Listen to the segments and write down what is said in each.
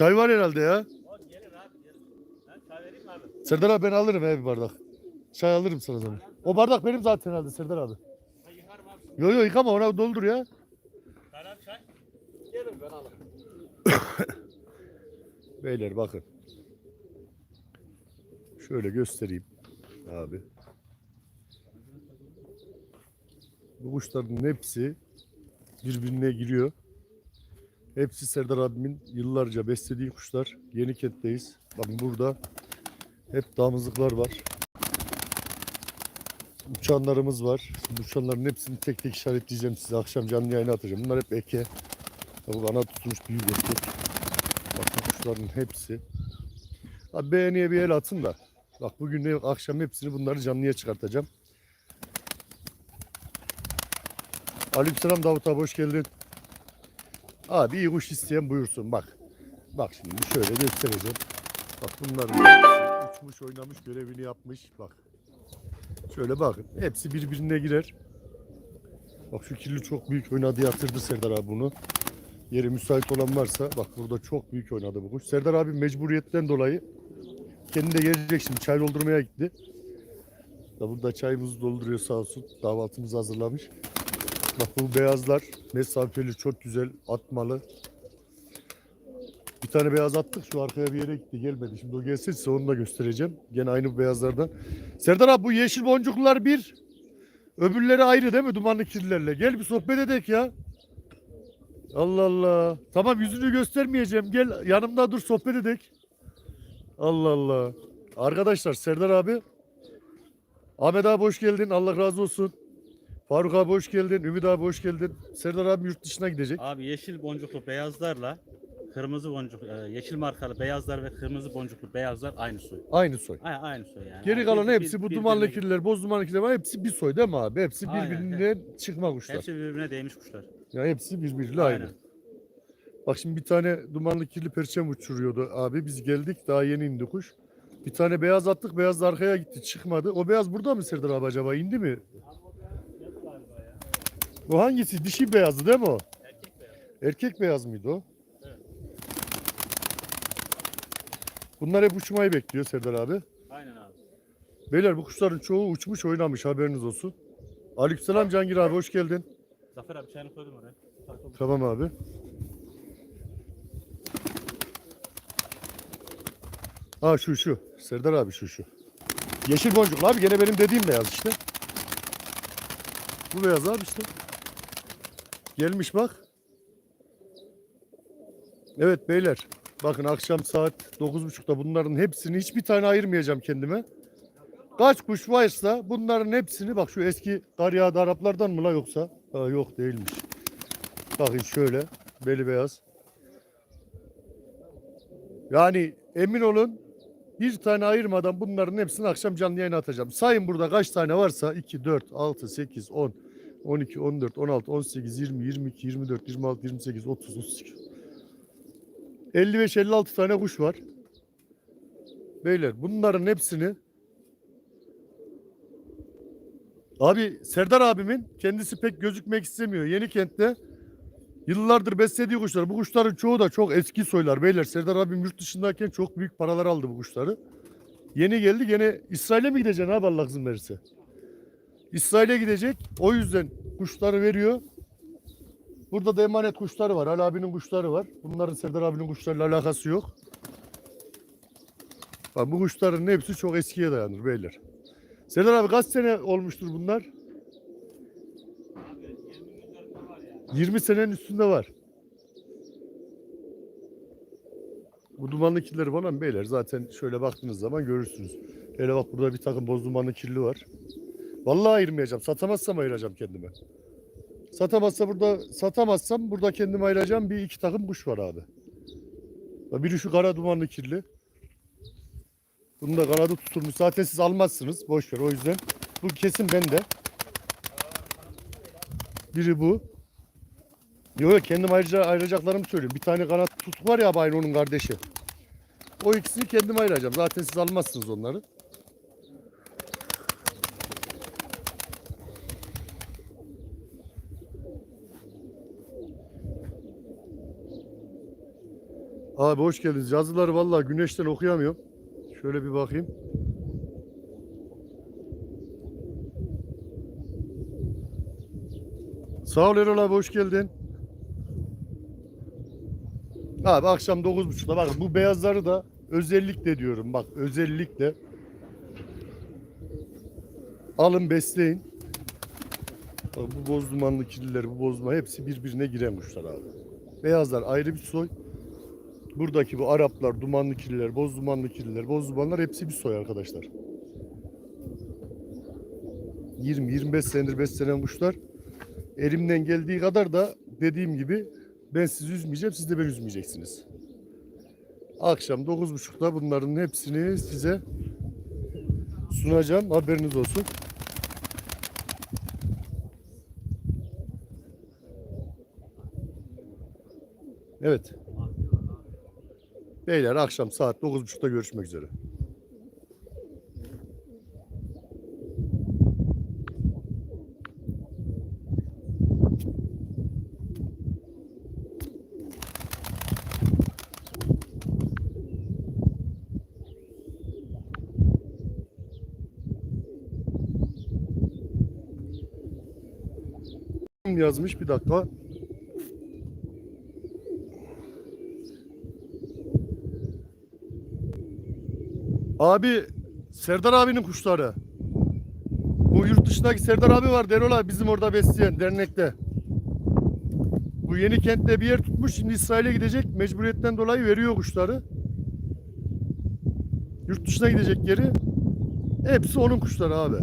Çay var herhalde ya. O gelir abi gelir. Ben çay vereyim mi abi? Serdar abi ben alırım he bir bardak. Çay alırım sana zaman. O bardak benim zaten herhalde Serdar abi. Ben yıkarım abi. Yo yo yıkama ona doldur ya. Ben abi çay. Gelir ben alırım. Beyler bakın. Şöyle göstereyim abi. Bu kuşların hepsi birbirine giriyor. Hepsi Serdar abimin yıllarca beslediği kuşlar. Yeni kentteyiz. Bakın burada hep damızlıklar var. Uçanlarımız var. Şimdi uçanların hepsini tek tek işaretleyeceğim size. Akşam canlı yayına atacağım. Bunlar hep eke. Bu ana tutmuş büyük erkek. Bakın kuşların hepsi. Abi beğeniye bir el atın da. Bak bugün de akşam hepsini bunları canlıya çıkartacağım. Aleykümselam Davut abi hoş geldin. Abi iyi isteyen buyursun bak. Bak şimdi şöyle göstereceğim. Bak bunların uçmuş oynamış görevini yapmış bak. Şöyle bakın hepsi birbirine girer. Bak şu kirli çok büyük oynadı yatırdı Serdar abi bunu. Yeri müsait olan varsa bak burada çok büyük oynadı bu kuş. Serdar abi mecburiyetten dolayı kendi de gelecek şimdi çay doldurmaya gitti. Da burada çayımızı dolduruyor sağ olsun. Kahvaltımızı hazırlamış. Bak bu beyazlar mesafeli çok güzel atmalı. Bir tane beyaz attık şu arkaya bir yere gitti gelmedi. Şimdi o gelsin size onu da göstereceğim. Gene aynı bu beyazlardan. Serdar abi bu yeşil boncuklar bir. Öbürleri ayrı değil mi dumanlı kirlilerle? Gel bir sohbet edek ya. Allah Allah. Tamam yüzünü göstermeyeceğim. Gel yanımda dur sohbet edek. Allah Allah. Arkadaşlar Serdar abi. Ahmet abi hoş geldin. Allah razı olsun. Faruk abi hoş geldin. Ümit abi hoş geldin. Serdar abi yurt dışına gidecek. Abi yeşil boncuklu beyazlarla kırmızı boncuk, e, yeşil markalı beyazlar ve kırmızı boncuklu beyazlar aynı soy. Aynı soy. A- Aynı soy yani. Geri kalan bir- hepsi bir- bu birbirine- dumanlı kirliler, boz dumanlı kirliler var. Hepsi bir soy değil mi abi? Hepsi Aynen, birbirinden çıkma kuşlar. Hepsi birbirine değmiş kuşlar. Ya hepsi birbiriyle aynı. Aynen. Bak şimdi bir tane dumanlı kirli perçem uçuruyordu abi. Biz geldik daha yeni indi kuş. Bir tane beyaz attık. Beyaz da arkaya gitti çıkmadı. O beyaz burada mı Serdar abi acaba? indi mi? O hangisi? Dişi beyazdı değil mi o? Erkek beyaz. Erkek beyaz mıydı o? Evet. Bunlar hep uçmayı bekliyor Serdar abi. Aynen abi. Beyler bu kuşların çoğu uçmuş oynamış haberiniz olsun. Aleykümselam Cangir abi hoş geldin. Zafer abi çayını koydum oraya. Tamam abi. Ha şu şu. Serdar abi şu şu. Yeşil boncuklu abi gene benim dediğim beyaz işte. Bu beyaz abi işte. Gelmiş bak. Evet beyler. Bakın akşam saat 9.30'da bunların hepsini hiçbir tane ayırmayacağım kendime. Kaç kuş varsa bunların hepsini bak şu eski kar yağdı Araplardan mı la yoksa? Ha, yok değilmiş. Bakın şöyle beli beyaz. Yani emin olun bir tane ayırmadan bunların hepsini akşam canlı yayına atacağım. Sayın burada kaç tane varsa 2, 4, 6, 8, 10, 12, 14, 16, 18, 20, 22, 24, 26, 28, 30, 32. 55, 56 tane kuş var. Beyler bunların hepsini Abi Serdar abimin kendisi pek gözükmek istemiyor. Yeni kentte yıllardır beslediği kuşlar. Bu kuşların çoğu da çok eski soylar beyler. Serdar abim yurt dışındayken çok büyük paralar aldı bu kuşları. Yeni geldi gene İsrail'e mi gideceksin abi Allah izin verirse? İsrail'e gidecek. O yüzden kuşları veriyor. Burada da emanet kuşları var. Ali abinin kuşları var. Bunların Serdar abinin kuşlarıyla alakası yok. Bak bu kuşların hepsi çok eskiye dayanır beyler. Serdar abi kaç sene olmuştur bunlar? 20 senenin üstünde var. Bu dumanlı kirleri falan beyler zaten şöyle baktığınız zaman görürsünüz. Hele bak burada bir takım boz dumanlı kirli var. Vallahi ayırmayacağım. Satamazsam ayıracağım kendime. Satamazsa burada satamazsam burada kendime ayıracağım bir iki takım kuş var abi. Biri şu kara dumanlı kirli. Bunun da kanadı tutulmuş. Zaten siz almazsınız. Boş ver o yüzden. Bu kesin bende. Biri bu. Yok yok kendim ayrıca ayıracaklarımı söylüyorum. Bir tane kanat tutuk var ya abi onun kardeşi. O ikisini kendim ayıracağım. Zaten siz almazsınız onları. Abi hoş geldiniz. Yazıları vallahi güneşten okuyamıyorum. Şöyle bir bakayım. Sağ ol Erol abi hoş geldin. Abi akşam 9.30'da bak bu beyazları da özellikle diyorum bak özellikle alın besleyin. Bak bu boz dumanlı kirliler bu bozma hepsi birbirine giren kuşlar abi. Beyazlar ayrı bir soy. Buradaki bu Araplar, dumanlı kirliler, boz dumanlı kirliler, boz dumanlar hepsi bir soy arkadaşlar. 20-25 senedir beslenen kuşlar. Elimden geldiği kadar da dediğim gibi ben sizi üzmeyeceğim, siz de beni üzmeyeceksiniz. Akşam 9.30'da bunların hepsini size sunacağım. Haberiniz olsun. Evet. Beyler akşam saat 9.30'da görüşmek üzere. Yazmış bir dakika. Abi Serdar abinin kuşları. Bu yurt dışındaki Serdar abi var Derol abi bizim orada besleyen dernekte. Bu yeni kentte bir yer tutmuş şimdi İsrail'e gidecek mecburiyetten dolayı veriyor kuşları. Yurt dışına gidecek geri. Hepsi onun kuşları abi.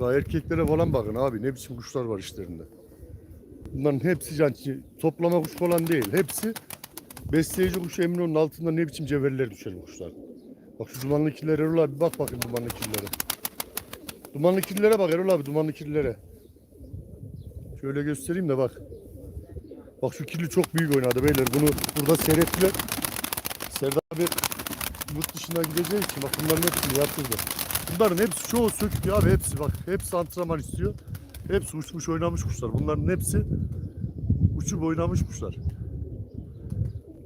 Ya erkeklere falan bakın abi ne biçim kuşlar var işlerinde. Bunların hepsi can toplama kuş falan değil. Hepsi Besleyici kuş Eminönü'nün altında ne biçim cevherler düşer kuşlar. Bak şu dumanlı kirlilere Erol abi bak bakayım dumanlı kirlilere. Dumanlı kirlilere bak Erol abi dumanlı kirlilere. Şöyle göstereyim de bak. Bak şu kirli çok büyük oynadı beyler. Bunu burada seyrettiler. Serdar abi yurt dışına gideceği için bak bunların hepsini yaptırdı. Bunların hepsi çoğu sökük abi hepsi bak. Hepsi antrenman istiyor. Hepsi uçmuş oynamış kuşlar. Bunların hepsi uçup oynamış kuşlar.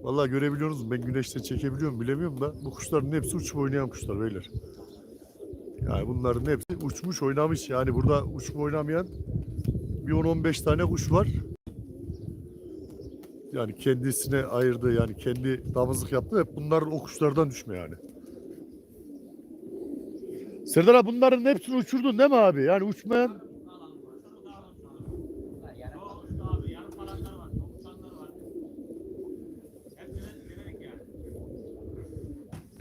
Vallahi görebiliyorsunuz ben güneşte çekebiliyorum bilemiyorum da bu kuşların hepsi uçup oynayan kuşlar beyler. Yani bunların hepsi uçmuş oynamış yani burada uçup oynamayan bir 10-15 tane kuş var. Yani kendisine ayırdı yani kendi damızlık yaptı hep bunların o kuşlardan düşme yani. Serdar abi bunların hepsini uçurdun değil mi abi? Yani uçmayan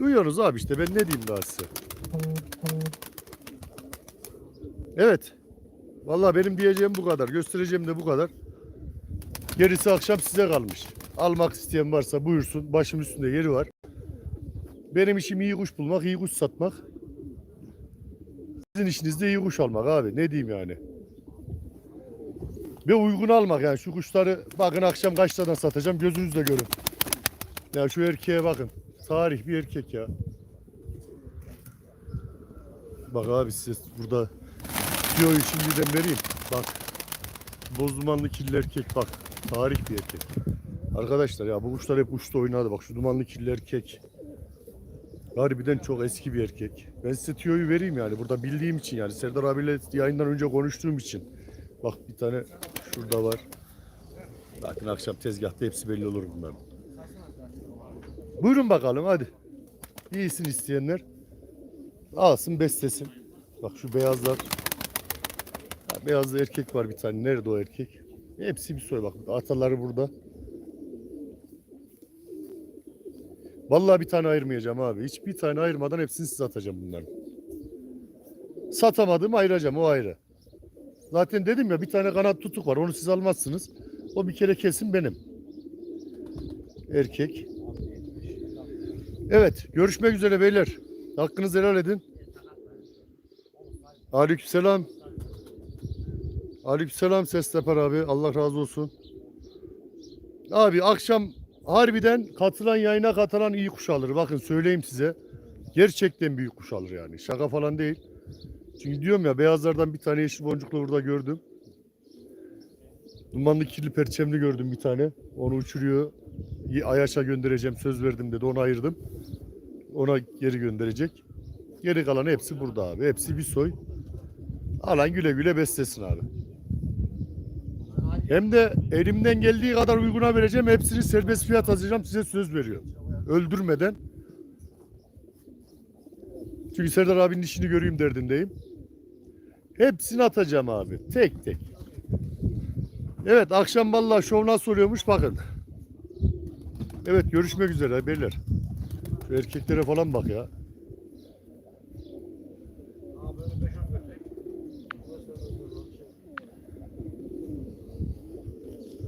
Duyuyoruz abi işte ben ne diyeyim daha size. Evet. Vallahi benim diyeceğim bu kadar. Göstereceğim de bu kadar. Gerisi akşam size kalmış. Almak isteyen varsa buyursun. Başım üstünde yeri var. Benim işim iyi kuş bulmak, iyi kuş satmak. Sizin işiniz de iyi kuş almak abi. Ne diyeyim yani. Ve uygun almak yani. Şu kuşları bakın akşam kaçtadan satacağım. Gözünüzle görün. Ya şu erkeğe bakın. Tarih bir erkek ya. Bak abi size burada diyor şimdiden vereyim. Bak. Boz dumanlı kirli erkek bak. Tarih bir erkek. Arkadaşlar ya bu kuşlar hep uçta oynadı. Bak şu dumanlı kirli erkek. Harbiden çok eski bir erkek. Ben size tüyoyu vereyim yani. Burada bildiğim için yani. Serdar abiyle yayından önce konuştuğum için. Bak bir tane şurada var. Zaten akşam tezgahta hepsi belli olur bunların. Buyurun bakalım hadi. İyisin isteyenler. Alsın beslesin. Bak şu beyazlar. Ha, beyazlı erkek var bir tane. Nerede o erkek? Hepsi bir soy bak. Ataları burada. Vallahi bir tane ayırmayacağım abi. Hiçbir tane ayırmadan hepsini size atacağım bunların. Satamadım ayıracağım o ayrı. Zaten dedim ya bir tane kanat tutuk var. Onu siz almazsınız. O bir kere kesin benim. Erkek. Evet, görüşmek üzere beyler. Hakkınızı helal edin. Aleykümselam. Aleykümselam ses yapar abi. Allah razı olsun. Abi akşam harbiden katılan yayına katılan iyi kuş alır. Bakın söyleyeyim size. Gerçekten büyük kuş alır yani. Şaka falan değil. Çünkü diyorum ya beyazlardan bir tane yeşil boncuklu burada gördüm. Dumanlı kirli perçemli gördüm bir tane. Onu uçuruyor. Ayaş'a göndereceğim söz verdim dedi onu ayırdım. Ona geri gönderecek. Geri kalan hepsi burada abi. Hepsi bir soy. Alan güle güle beslesin abi. Hem de elimden geldiği kadar uyguna vereceğim. Hepsini serbest fiyat atacağım size söz veriyorum. Öldürmeden. Çünkü Serdar abinin işini göreyim derdindeyim. Hepsini atacağım abi. Tek tek. Evet akşam vallahi şov nasıl oluyormuş bakın. Evet görüşmek üzere beyler. Erkeklere falan bak ya.